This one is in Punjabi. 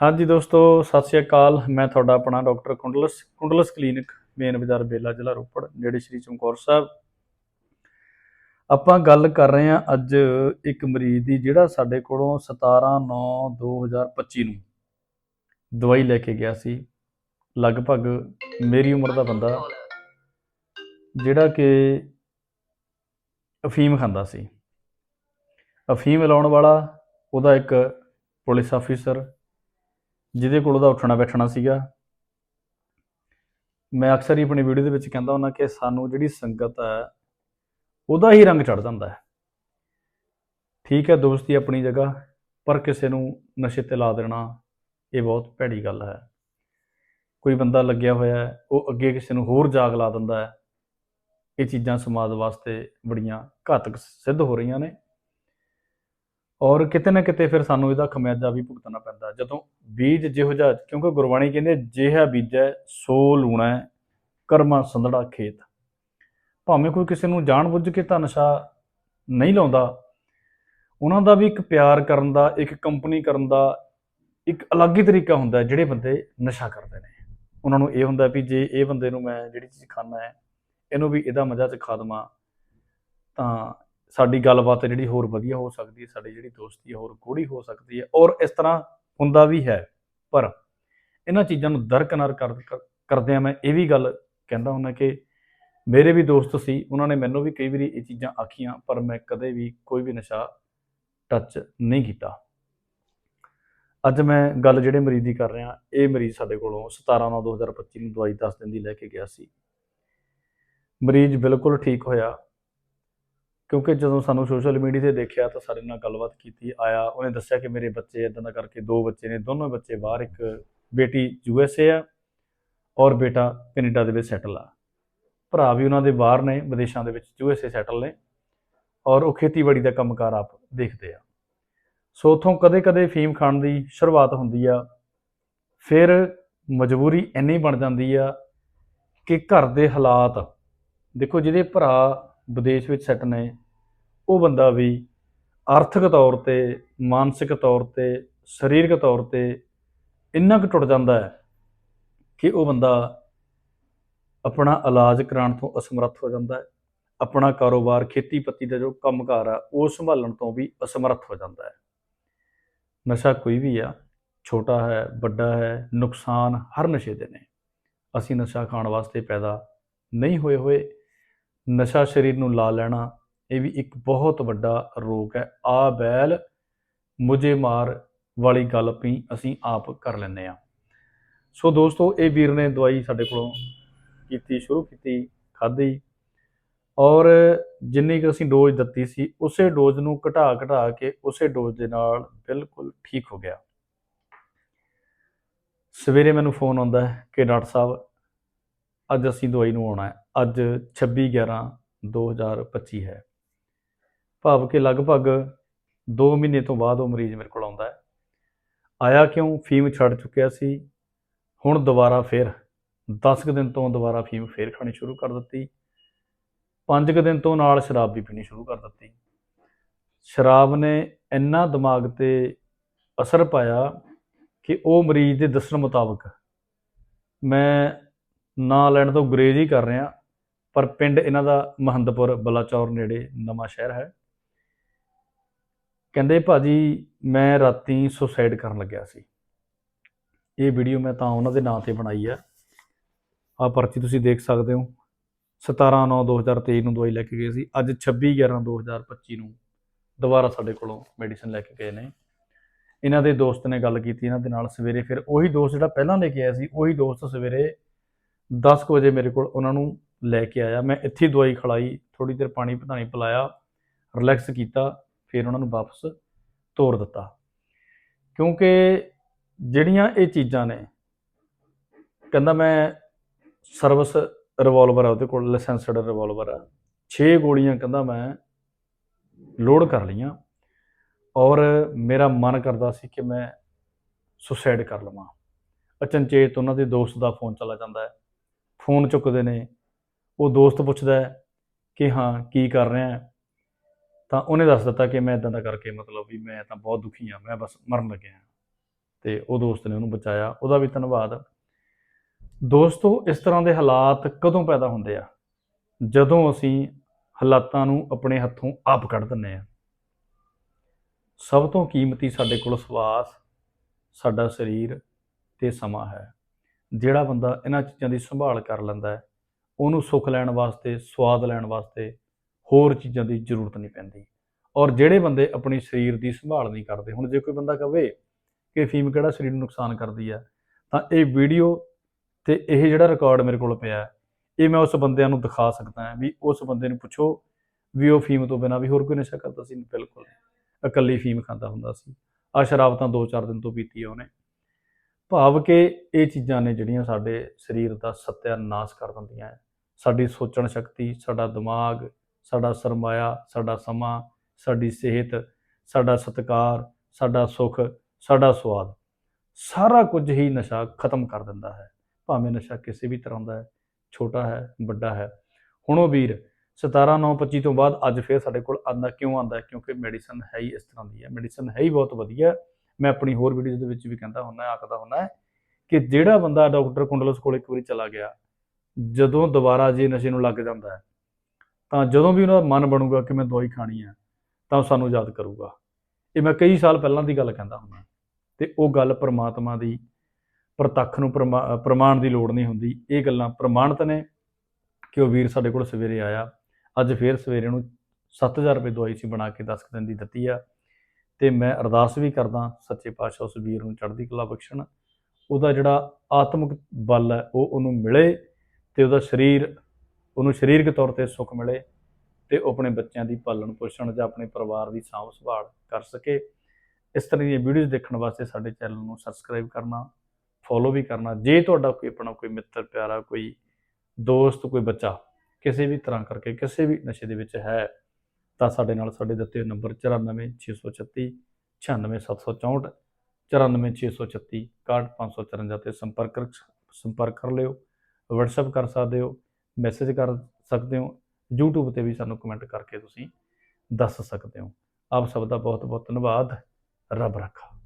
ਹਾਂਜੀ ਦੋਸਤੋ, ਸਤਿ ਸ਼੍ਰੀ ਅਕਾਲ। ਮੈਂ ਤੁਹਾਡਾ ਆਪਣਾ ਡਾਕਟਰ ਕੁੰਡਲਸ ਕੁੰਡਲਸ ਕਲੀਨਿਕ, ਮੇਨ ਬਾਜ਼ਾਰ ਬੇਲਾ, ਜ਼ਿਲ੍ਹਾ ਰੋਪੜ, ਨੇੜੇ ਸ਼੍ਰੀ ਚਮਕੌਰ ਸਾਹਿਬ। ਆਪਾਂ ਗੱਲ ਕਰ ਰਹੇ ਹਾਂ ਅੱਜ ਇੱਕ ਮਰੀਜ਼ ਦੀ, ਜਿਹੜਾ ਸਾਡੇ ਕੋਲੋਂ 17/9/2025 ਨੂੰ ਦਵਾਈ ਲੈ ਕੇ ਗਿਆ ਸੀ। ਲਗਭਗ ਮੇਰੀ ਉਮਰ ਦਾ ਬੰਦਾ, ਜਿਹੜਾ ਕਿ ਅਫੀਮ ਖਾਂਦਾ ਸੀ। ਅਫੀਮ ਲਾਉਣ ਵਾਲਾ, ਉਹਦਾ ਇੱਕ ਪੁਲਿਸ ਆਫੀਸਰ ਜਿਹਦੇ ਕੋਲ ਉਹਦਾ ਉੱਠਣਾ ਬੈਠਣਾ ਸੀਗਾ। ਮੈਂ ਅਕਸਰ ਹੀ ਆਪਣੀ ਵੀਡੀਓ ਦੇ ਵਿੱਚ ਕਹਿੰਦਾ ਹੁੰਦਾ ਕਿ ਸਾਨੂੰ ਜਿਹੜੀ ਸੰਗਤ ਹੈ, ਉਹਦਾ ਹੀ ਰੰਗ ਚੜ ਜਾਂਦਾ ਹੈ। ਠੀਕ ਹੈ, ਦੋਸਤੀ ਆਪਣੀ ਜਗ੍ਹਾ, ਪਰ ਕਿਸੇ ਨੂੰ ਨਸ਼ੇ ਤੇ ਲਾ ਦੇਣਾ, ਇਹ ਬਹੁਤ ਭੈੜੀ ਗੱਲ ਹੈ। ਕੋਈ ਬੰਦਾ ਲੱਗਿਆ ਹੋਇਆ ਹੈ, ਉਹ ਅੱਗੇ ਕਿਸੇ ਨੂੰ ਹੋਰ ਜਾਗ ਲਾ ਦਿੰਦਾ ਹੈ। ਇਹ ਚੀਜ਼ਾਂ ਸਮਾਜ ਵਾਸਤੇ ਬੜੀਆਂ ਘਾਤਕ ਸਿੱਧ ਹੋ ਰਹੀਆਂ ਨੇ। ਔਰ ਕਿਤੇ ਨਾ ਕਿਤੇ ਫਿਰ ਸਾਨੂੰ ਇਹਦਾ ਖਮਿਆਜਾ ਵੀ ਭੁਗਤਣਾ ਪੈਂਦਾ। ਜਦੋਂ ਬੀਜ ਜਿਹੋ ਜਿਹਾ, ਕਿਉਂਕਿ ਗੁਰਬਾਣੀ ਕਹਿੰਦੇ ਜਿਹਾ ਬੀਜੈ ਸੋ ਲੂਣਾ ਕਰਮਾ ਸੰਧੜਾ ਖੇਤ। ਭਾਵੇਂ ਕੋਈ ਕਿਸੇ ਨੂੰ ਜਾਣ ਬੁੱਝ ਕੇ ਤਾਂ ਨਸ਼ਾ ਨਹੀਂ ਲਾਉਂਦਾ, ਉਹਨਾਂ ਦਾ ਵੀ ਇੱਕ ਪਿਆਰ ਕਰਨ ਦਾ, ਇੱਕ ਕੰਪਨੀ ਕਰਨ ਦਾ ਇੱਕ ਅਲੱਗ ਹੀ ਤਰੀਕਾ ਹੁੰਦਾ ਜਿਹੜੇ ਬੰਦੇ ਨਸ਼ਾ ਕਰਦੇ ਨੇ। ਉਹਨਾਂ ਨੂੰ ਇਹ ਹੁੰਦਾ ਵੀ ਜੇ ਇਹ ਬੰਦੇ ਨੂੰ ਮੈਂ ਜਿਹੜੀ ਚੀਜ਼ ਖਾਣਾ ਹੈ, ਇਹਨੂੰ ਵੀ ਇਹਦਾ ਮਜ਼ਾ ਚ ਖਾ ਦੇਵਾਂ, ਤਾਂ ਸਾਡੀ ਗੱਲਬਾਤ ਜਿਹੜੀ ਹੋਰ ਵਧੀਆ ਹੋ ਸਕਦੀ ਹੈ, ਸਾਡੀ ਜਿਹੜੀ ਦੋਸਤੀ ਹੈ, ਹੋਰ ਗੂੜੀ ਹੋ ਸਕਦੀ ਹੈ ਔਰ ਇਸ ਤਰ੍ਹਾਂ ਹੁੰਦਾ ਵੀ ਹੈ। ਪਰ ਇਹਨਾਂ ਚੀਜ਼ਾਂ ਨੂੰ ਦਰਕਨਾਰ ਕਰ, ਕਰ- ਕਰਦਿਆਂ ਮੈਂ ਇਹ ਵੀ ਗੱਲ ਕਹਿੰਦਾ ਹੁੰਦਾ ਕਿ ਮੇਰੇ ਵੀ ਦੋਸਤ ਸੀ, ਉਹਨਾਂ ਨੇ ਮੈਨੂੰ ਵੀ ਕਈ ਵਾਰੀ ਇਹ ਚੀਜ਼ਾਂ ਆਖੀਆਂ, ਪਰ ਮੈਂ ਕਦੇ ਵੀ ਕੋਈ ਵੀ ਨਸ਼ਾ ਟੱਚ ਨਹੀਂ ਕੀਤਾ। ਅੱਜ ਮੈਂ ਗੱਲ ਜਿਹੜੇ ਮਰੀਜ਼ ਦੀ ਕਰ ਰਿਹਾ, ਇਹ ਮਰੀਜ਼ ਸਾਡੇ ਕੋਲੋਂ 17 9 2025 ਨੂੰ ਦਵਾਈ 10 ਦਿਨ ਦੀ ਲੈ ਕੇ ਗਿਆ ਸੀ। ਮਰੀਜ਼ ਬਿਲਕੁਲ ਠੀਕ ਹੋਇਆ ਕਿਉਂਕਿ ਜਦੋਂ ਸਾਨੂੰ ਸੋਸ਼ਲ ਮੀਡੀਆ ਤੇ ਦੇਖਿਆ ਤਾਂ ਸਾਡੇ ਨਾਲ ਗੱਲਬਾਤ ਕੀਤੀ, ਆਇਆ, ਉਹਨੇ ਦੱਸਿਆ ਕਿ ਮੇਰੇ ਬੱਚੇ ਇਦਾਂ ਦਾ ਕਰਕੇ ਦੋ ਬੱਚੇ ਨੇ, ਦੋਨੋਂ ਬੱਚੇ ਬਾਹਰ, ਇੱਕ ਬੇਟੀ ਯੂ ਐਸ ਏ ਆ ਔਰ ਬੇਟਾ ਕੈਨੇਡਾ ਦੇ ਵਿੱਚ ਸੈਟਲ ਆ। ਭਰਾ ਵੀ ਉਹਨਾਂ ਦੇ ਬਾਹਰ ਨੇ, ਵਿਦੇਸ਼ਾਂ ਦੇ ਵਿੱਚ ਯੂ ਐਸ ਏ ਸੈਟਲ ਨੇ ਔਰ ਉਹ ਖੇਤੀਬਾੜੀ ਦਾ ਕੰਮਕਾਰ ਆਪ ਦੇਖਦੇ ਆ। ਸੋ ਉਥੋਂ ਕਦੇ-ਕਦੇ ਫੀਮ ਖਾਣ ਦੀ ਸ਼ੁਰੂਆਤ ਹੁੰਦੀ ਆ, ਫਿਰ ਮਜਬੂਰੀ ਇੰਨੀ ਬਣ ਜਾਂਦੀ ਆ ਕਿ ਘਰ ਦੇ ਹਾਲਾਤ, ਦੇਖੋ ਜਿਹਦੇ ਭਰਾ ਵਿਦੇਸ਼ ਵਿੱਚ ਸੈੱਟ ਨੇ, ਉਹ ਬੰਦਾ ਵੀ ਆਰਥਿਕ ਤੌਰ ਤੇ, ਮਾਨਸਿਕ ਤੌਰ ਤੇ, ਸਰੀਰਕ ਤੌਰ ਤੇ ਇੰਨਾ ਕੁ ਟੁੱਟ ਜਾਂਦਾ ਹੈ ਕਿ ਉਹ ਬੰਦਾ ਆਪਣਾ ਇਲਾਜ ਕਰਾਉਣ ਤੋਂ ਅਸਮਰੱਥ ਹੋ ਜਾਂਦਾ ਹੈ, ਆਪਣਾ ਕਾਰੋਬਾਰ ਖੇਤੀਪੱਤੀ ਦਾ ਜੋ ਕੰਮਕਾਰ ਆ, ਉਹ ਸੰਭਾਲਣ ਤੋਂ ਵੀ ਅਸਮਰੱਥ ਹੋ ਜਾਂਦਾ ਹੈ। ਨਸ਼ਾ ਕੋਈ ਵੀ ਆ, ਛੋਟਾ ਹੈ, ਵੱਡਾ ਹੈ, ਨੁਕਸਾਨ ਹਰ ਨਸ਼ੇ ਦੇ ਨੇ। ਅਸੀਂ ਨਸ਼ਾ ਖਾਣ ਵਾਸਤੇ ਪੈਦਾ ਨਹੀਂ ਹੋਏ ਹੋਏ ਨਸ਼ਾ ਸਰੀਰ ਨੂੰ ਲਾ ਲੈਣਾ, ਇਹ ਵੀ ਇੱਕ ਬਹੁਤ ਵੱਡਾ ਰੋਗ ਹੈ। ਆ ਬੈਲ ਮੁਝੇ ਮਾਰ ਵਾਲੀ ਗੱਲ ਵੀ ਅਸੀਂ ਆਪ ਕਰ ਲੈਂਦੇ ਆ ਸੋ ਦੋਸਤੋ, ਇਹ ਵੀਰ ਨੇ ਦਵਾਈ ਸਾਡੇ ਕੋਲੋਂ ਕੀਤੀ, ਸ਼ੁਰੂ ਕੀਤੀ, ਖਾਧੀ ਔਰ ਜਿੰਨੀ ਕਿ ਅਸੀਂ ਡੋਜ਼ ਦਿੱਤੀ ਸੀ, ਉਸੇ ਡੋਜ਼ ਨੂੰ ਘਟਾ ਘਟਾ ਕੇ ਉਸੇ ਡੋਜ਼ ਦੇ ਨਾਲ ਬਿਲਕੁਲ ਠੀਕ ਹੋ ਗਿਆ। ਸਵੇਰੇ ਮੈਨੂੰ ਫੋਨ ਆਉਂਦਾ ਕਿ ਡਾਕਟਰ ਸਾਹਿਬ ਅੱਜ ਅਸੀਂ ਦਵਾਈ ਨੂੰ ਆਉਣਾ ਹੈ। ਅੱਜ 26 11 2025 ਹੈ। ਭਾਵ ਕਿ ਲਗਭਗ 2 ਮਹੀਨੇ ਤੋਂ ਬਾਅਦ ਉਹ ਮਰੀਜ਼ ਮੇਰੇ ਕੋਲ ਆਉਂਦਾ ਹੈ। ਆਇਆ ਕਿਉਂ? ਫੀਮ ਛੱਡ ਚੁੱਕਿਆ ਸੀ। ਹੁਣ ਦੁਬਾਰਾ ਫੇਰ 10 ਕੁ ਦਿਨ ਤੋਂ ਦੁਬਾਰਾ ਫੀਮ ਫੇਰ ਖਾਣੀ ਸ਼ੁਰੂ ਕਰ ਦਿੱਤੀ। 5 ਕੁ ਦਿਨ ਤੋਂ ਨਾਲ ਸ਼ਰਾਬ ਵੀ ਪੀਣੀ ਸ਼ੁਰੂ ਕਰ ਦਿੱਤੀ। ਸ਼ਰਾਬ ਨੇ ਇੰਨਾ ਦਿਮਾਗ ਤੇ ਅਸਰ ਪਾਇਆ ਕਿ ਉਹ ਮਰੀਜ਼ ਦੇ ਦੱਸਣ ਮੁਤਾਬਕ ਮੈਂ ਨਾਂ ਲੈਣ ਤੋਂ ਗੁਰੇਜ਼ ਹੀ ਕਰ ਰਿਹਾ ਪਰ ਪਿੰਡ ਇਹਨਾਂ ਦਾ ਮਹੰਦਪੁਰ, ਬਲਾਚੌਰ ਨੇੜੇ ਨਵਾਂ ਸ਼ਹਿਰ ਹੈ। ਕਹਿੰਦੇ ਭਾਜੀ, ਮੈਂ ਰਾਤੀ ਸੁਸਾਈਡ ਕਰਨ ਲੱਗਿਆ ਸੀ। ਇਹ ਵੀਡੀਓ ਮੈਂ ਤਾਂ ਉਹਨਾਂ ਦੇ ਨਾਂ ਤੇ ਬਣਾਈ ਆ। ਆ ਪਰਚੀ ਤੁਸੀਂ ਦੇਖ ਸਕਦੇ ਹੋ। 17 9 2023 ਨੂੰ ਦਵਾਈ ਲੈ ਕੇ ਗਏ ਸੀ। ਅੱਜ 26 11 2025 ਨੂੰ ਦੁਬਾਰਾ ਸਾਡੇ ਕੋਲੋਂ ਮੈਡੀਸਨ ਲੈ ਕੇ ਗਏ ਨੇ। ਇਹਨਾਂ ਦੇ ਦੋਸਤ ਨੇ ਗੱਲ ਕੀਤੀ ਇਹਨਾਂ ਦੇ ਨਾਲ ਸਵੇਰੇ, ਫਿਰ ਉਹੀ ਦੋਸਤ ਜਿਹੜਾ ਪਹਿਲਾਂ ਲੈ ਕੇ ਆਇਆ ਸੀ, ਉਹੀ ਦੋਸਤ ਸਵੇਰੇ 10 ਕੁ ਵਜੇ ਮੇਰੇ ਕੋਲ ਉਹਨਾਂ ਨੂੰ ਲੈ ਕੇ ਆਇਆ। ਮੈਂ ਇੱਥੇ ਦਵਾਈ ਖਲਾਈ ਥੋੜੀ ਦੇਰ ਪਾਣੀ ਪਤਾਣੀ ਪਿਲਾਇਆ ਰਿਲੈਕਸ ਕੀਤਾ, ਫਿਰ ਉਹਨਾਂ ਨੂੰ ਵਾਪਸ ਤੋਰ ਦਿੱਤਾ। ਕਿਉਂਕਿ ਜਿਹੜੀਆਂ ਇਹ ਚੀਜ਼ਾਂ ਨੇ, ਕਹਿੰਦਾ ਮੈਂ ਸਰਵਿਸ ਰਿਵਾਲਵਰ ਆ, ਉਹਦੇ ਕੋਲ ਲਾਇਸੈਂਸਡ ਰਿਵਾਲਵਰ ਆ। 6 ਗੋਲੀਆਂ ਕਹਿੰਦਾ ਮੈਂ ਲੋਡ ਕਰ ਲਈਆਂ ਔਰ ਮੇਰਾ ਮਨ ਕਰਦਾ ਸੀ ਕਿ ਮੈਂ ਸੁਸਾਈਡ ਕਰ ਲਵਾਂ। ਅਚਨਚੇਤ ਉਹਨਾਂ ਦੇ ਦੋਸਤ ਦਾ ਫੋਨ ਚਲਾ ਜਾਂਦਾ ਹੈ। ਫੋਨ ਚੁੱਕਦੇ ਨੇ, ਉਹ ਦੋਸਤ ਪੁੱਛਦਾ ਕਿ ਹਾਂ, ਕੀ ਕਰ ਰਿਹਾ ਤਾਂ ਉਹਨੇ ਦੱਸ ਦਿੱਤਾ ਕਿ ਮੈਂ ਇਦਾਂ ਦਾ ਕਰਕੇ ਮਤਲਬ ਵੀ ਮੈਂ ਤਾਂ ਬਹੁਤ ਦੁਖੀ ਹਾਂ, ਮੈਂ ਬਸ ਮਰਨ ਲੱਗਿਆ ਹਾਂ। ਤੇ ਉਹ ਦੋਸਤ ਨੇ ਉਹਨੂੰ ਬਚਾਇਆ, ਉਹਦਾ ਵੀ ਧੰਨਵਾਦ। ਦੋਸਤੋ, ਇਸ ਤਰ੍ਹਾਂ ਦੇ ਹਾਲਾਤ ਕਦੋਂ ਪੈਦਾ ਹੁੰਦੇ ਆ? ਜਦੋਂ ਅਸੀਂ ਹਾਲਾਤਾਂ ਨੂੰ ਆਪਣੇ ਹੱਥੋਂ ਆਪ ਕੱਢ ਦਿੰਦੇ ਆ ਸਭ ਤੋਂ ਕੀਮਤੀ ਸਾਡੇ ਕੋਲ ਸਵਾਸ ਸਾਡਾ ਸਰੀਰ ਤੇ ਸਮਾਂ ਹੈ। ਜਿਹੜਾ ਬੰਦਾ ਇਹਨਾਂ ਚੀਜ਼ਾਂ ਦੀ ਸੰਭਾਲ ਕਰ ਲੈਂਦਾ ਹੈ, ਉਹਨੂੰ ਸੁੱਖ ਲੈਣ ਵਾਸਤੇ, ਸਵਾਦ ਲੈਣ ਵਾਸਤੇ ਹੋਰ ਚੀਜ਼ਾਂ ਦੀ ਜ਼ਰੂਰਤ ਨਹੀਂ ਪੈਂਦੀ। ਔਰ ਜਿਹੜੇ ਬੰਦੇ ਆਪਣੀ ਸਰੀਰ ਦੀ ਸੰਭਾਲ ਨਹੀਂ ਕਰਦੇ, ਹੁਣ ਜੇ ਕੋਈ ਬੰਦਾ ਕਵੇ ਕਿ ਫੀਮ ਕਿਹੜਾ ਸਰੀਰ ਨੂੰ ਨੁਕਸਾਨ ਕਰਦੀ ਹੈ, ਤਾਂ ਇਹ ਵੀਡੀਓ ਤੇ ਇਹ ਜਿਹੜਾ ਰਿਕਾਰਡ ਮੇਰੇ ਕੋਲ ਪਿਆ ਇਹ ਮੈਂ ਉਸ ਬੰਦਿਆਂ ਨੂੰ ਦਿਖਾ ਸਕਦਾ ਹਾਂ ਵੀ ਉਸ ਬੰਦੇ ਨੂੰ ਪੁੱਛੋ ਵੀ ਉਹ ਫੀਮ ਤੋਂ ਬਿਨਾ ਵੀ ਹੋਰ ਕੋਈ ਨਸ਼ਾ ਕਰਦਾ ਸੀ? ਬਿਲਕੁਲ। ਇਕੱਲੀ ਫੀਮ ਖਾਂਦਾ ਹੁੰਦਾ ਸੀ। ਆ ਸ਼ਰਾਬ ਤਾਂ 2-4 ਦਿਨ ਤੋਂ ਪੀਤੀ ਹੈ ਉਹਨੇ। ਭਾਵ ਕਿ ਇਹ ਚੀਜ਼ਾਂ ਨੇ ਜਿਹੜੀਆਂ ਸਾਡੇ ਸਰੀਰ ਦਾ ਸਤਿਆਨਾਸ਼ ਕਰ ਦਿੰਦੀਆਂ ਹੈ ਸਾਡੀ ਸੋਚਣ ਸ਼ਕਤੀ, ਸਾਡਾ ਦਿਮਾਗ, ਸਾਡਾ ਸਰਮਾਇਆ, ਸਾਡਾ ਸਮਾਂ, ਸਾਡੀ ਸਿਹਤ, ਸਾਡਾ ਸਤਿਕਾਰ, ਸਾਡਾ ਸੁੱਖ, ਸਾਡਾ ਸਵਾਦ ਸਾਰਾ ਕੁਝ ਹੀ ਨਸ਼ਾ ਖਤਮ ਕਰ ਦਿੰਦਾ ਹੈ। ਭਾਵੇਂ ਨਸ਼ਾ ਕਿਸੇ ਵੀ ਤਰ੍ਹਾਂ ਦਾ ਹੈ, ਛੋਟਾ ਹੈ, ਵੱਡਾ ਹੈ। ਹੁਣ ਉਹ ਵੀਰ 17 9 25 ਤੋਂ ਬਾਅਦ ਅੱਜ ਫੇਰ ਸਾਡੇ ਕੋਲ ਆਂਦਾ ਕਿਉਂ ਆਂਦਾ ਕਿਉਂਕਿ ਮੈਡੀਸਨ ਹੈ ਹੀ ਇਸ ਤਰ੍ਹਾਂ ਦੀ ਹੈ। ਮੈਡੀਸਨ ਹੈ ਹੀ ਬਹੁਤ ਵਧੀਆ। ਮੈਂ ਆਪਣੀ ਹੋਰ ਵੀਡੀਓਜ਼ ਦੇ ਵਿੱਚ ਵੀ ਕਹਿੰਦਾ ਹੁੰਦਾ, ਆਖਦਾ ਹੁੰਦਾ ਕਿ ਜਿਹੜਾ ਬੰਦਾ ਡਾਕਟਰ ਕੁੰਡਲਸ ਕੋਲ ਇੱਕ ਵਾਰੀ ਚਲਾ ਗਿਆ, ਜਦੋਂ ਦੁਬਾਰਾ ਜੇ ਨਸ਼ੇ ਨੂੰ ਲੱਗ ਜਾਂਦਾ ਹੈ, ਤਾਂ ਜਦੋਂ ਵੀ ਉਹਦਾ ਮਨ ਬਣੂਗਾ ਕਿ ਮੈਂ ਦਵਾਈ ਖਾਣੀ ਹੈ, ਤਾਂ ਉਹ ਸਾਨੂੰ ਯਾਦ ਕਰੂਗਾ। ਇਹ ਮੈਂ ਕਈ ਸਾਲ ਪਹਿਲਾਂ ਦੀ ਗੱਲ ਕਹਿੰਦਾ ਹੁੰਦਾ, ਤੇ ਉਹ ਗੱਲ ਪ੍ਰਮਾਤਮਾ ਦੀ ਪ੍ਰਤੱਖ ਨੂੰ ਪ੍ਰਮਾ- ਪ੍ਰਮਾਣ ਦੀ ਲੋੜ ਨਹੀਂ ਹੁੰਦੀ। ਇਹ ਗੱਲਾਂ ਪ੍ਰਮਾਣਿਤ ਨੇ ਕਿ ਉਹ ਵੀਰ ਸਾਡੇ ਕੋਲ ਸਵੇਰੇ ਆਇਆ, ਅੱਜ ਫੇਰ ਸਵੇਰੇ ਨੂੰ 7000 ਰੁਪਏ ਦਵਾਈ ਸੀ ਬਣਾ ਕੇ 10 ਦਿਨ ਦੀ ਦਿੱਤੀ ਆ। ਤੇ ਮੈਂ ਅਰਦਾਸ ਵੀ ਕਰਦਾ ਸੱਚੇ ਪਾਤਸ਼ਾਹ ਉਸ ਵੀਰ ਨੂੰ ਚੜ੍ਹਦੀ ਕਲਾ ਬਖਸ਼ਣ। ਉਹਦਾ ਜਿਹੜਾ ਆਤਮਿਕ ਬਲ ਹੈ, ਉਹ ਉਹਨੂੰ ਮਿਲੇ ਤੇ ਉਹਦਾ ਸਰੀਰ, ਉਹਨੂੰ ਸਰੀਰਕ ਤੌਰ ਤੇ ਸੁੱਖ ਮਿਲੇ ਤੇ ਉਹ ਆਪਣੇ ਬੱਚਿਆਂ ਦੀ ਪਾਲਣ ਪੋਸ਼ਣ ਜਾਂ ਆਪਣੇ ਪਰਿਵਾਰ ਦੀ ਸਾਂਭ ਸੰਭਾਲ ਕਰ ਸਕੇ। ਇਸ ਤਰ੍ਹਾਂ ਦੀਆਂ ਵੀਡੀਓਜ਼ ਦੇਖਣ ਵਾਸਤੇ ਸਾਡੇ ਚੈਨਲ ਨੂੰ ਸਬਸਕ੍ਰਾਈਬ ਕਰਨਾ, ਫੋਲੋ ਵੀ ਕਰਨਾ। ਜੇ ਤੁਹਾਡਾ ਕੋਈ ਆਪਣਾ ਕੋਈ ਮਿੱਤਰ, ਪਿਆਰਾ, ਕੋਈ ਦੋਸਤ, ਕੋਈ ਬੱਚਾ ਕਿਸੇ ਵੀ ਤਰ੍ਹਾਂ ਕਰਕੇ, ਕਿਸੇ ਵੀ ਨਸ਼ੇ ਦੇ ਵਿੱਚ ਹੈ ਤਾਂ ਸਾਡੇ ਨਾਲ ਸਾਡੇ ਦਿੱਤੇ ਹੋਏ ਨੰਬਰ 94636 96764 94636 61554 ਤੇ ਸੰਪਰਕ ਸੰਪਰਕ ਕਰ ਲਿਓ। WhatsApp ਕਰ ਸਕਦੇ ਹੋ ਮੈਸੇਜ ਕਰ ਸਕਦੇ ਹੋ, YouTube ਤੇ ਵੀ ਸਾਨੂੰ ਕਮੈਂਟ ਕਰਕੇ ਤੁਸੀਂ ਦੱਸ ਸਕਦੇ ਹੋ। ਆਪ ਸਭ ਦਾ ਬਹੁਤ ਬਹੁਤ ਧੰਨਵਾਦ। ਰੱਬ ਰੱਖਾ।